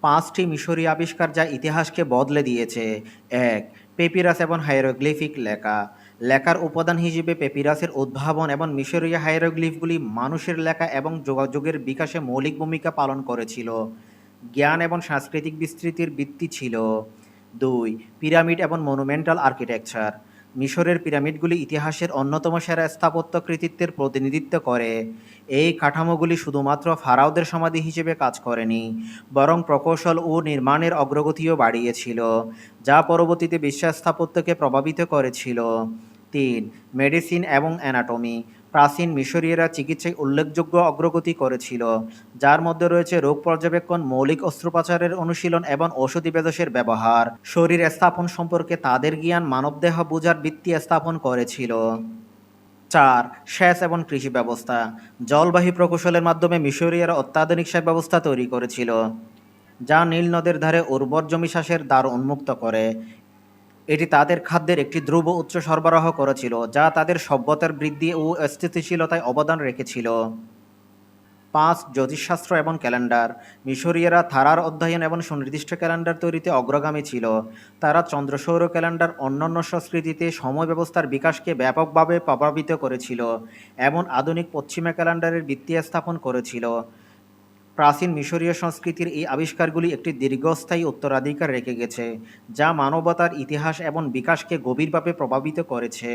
পাঁচটি মিশরীয় আবিষ্কার যা ইতিহাসকে বদলে দিয়েছে। এক, পেপিরাস এবং হাইরোগ্লিফিক লেখা। লেখার উপাদান হিসেবে পেপিরাসের উদ্ভাবন এবং মিশরীয় হাইরোগ্লিফগুলি মানুষের লেখা এবং যোগাযোগের বিকাশে মৌলিক ভূমিকা পালন করেছিল। জ্ঞান এবং সাংস্কৃতিক বিস্তৃতির ভিত্তি ছিল। দুই, পিরামিড এবং মনুমেন্টাল আর্কিটেকচার। মিশরের পিরামিডগুলি ইতিহাসের অন্যতম সেরা স্থাপত্য কৃতিত্বের প্রতিনিধিত্ব করে। এই কাঠামোগুলি শুধুমাত্র ফারাওদের সমাধি হিসেবে কাজ করেনি, বরং প্রকৌশল ও নির্মাণের অগ্রগতিও বাড়িয়েছিল, যা পরবর্তীতে বিশ্ব স্থাপত্যকে প্রভাবিত করেছিল। তিন, মেডিসিন এবং অ্যানাটমি। প্রাচীন মিশরীয়রা চিকিৎসায় উল্লেখযোগ্য অগ্রগতি করেছিল, যার মধ্যে রয়েছে রোগ পর্যবেক্ষণ, মৌলিক অস্ত্রোপচারের অনুশীলন এবং ঔষধি বেদসের ব্যবহার। শরীর স্থাপন সম্পর্কে তাদের জ্ঞান মানবদেহ বোঝার ভিত্তি স্থাপন করেছিল। চার, সেচ এবং কৃষি ব্যবস্থা। জলবাহী প্রকৌশলের মাধ্যমে মিশরীয়রা অত্যাধুনিক সেচ ব্যবস্থা তৈরি করেছিল, যা নীল নদের ধারে উর্বর জমি চাষের দ্বার উন্মুক্ত করে। এটি তাদের খাদ্যের একটি ধ্রুব উৎস সরবরাহ করেছিল, যা তাদের সভ্যতার বৃদ্ধি ও স্থিতিশীলতায় অবদান রেখেছিল। পাঁচ, জ্যোতিষশাস্ত্র এবং ক্যালেন্ডার। মিশরীয়রা থারার অধ্যয়ন এবং সুনির্দিষ্ট ক্যালেন্ডার তৈরিতে অগ্রগামী ছিল। তারা চন্দ্রসৌর ক্যালেন্ডার অন্যান্য সংস্কৃতিতে সময় ব্যবস্থার বিকাশকে ব্যাপকভাবে প্রভাবিত করেছিল, এমন আধুনিক পশ্চিমা ক্যালেন্ডারের ভিত্তি স্থাপন করেছিল। প্রাচীন মিশরীয় সংস্কৃতির এই আবিষ্কারগুলি একটি দীর্ঘস্থায়ী উত্তরাধিকার রেখে গেছে, যা মানবতার ইতিহাস এবং বিকাশকে গভীরভাবে প্রভাবিত করেছে।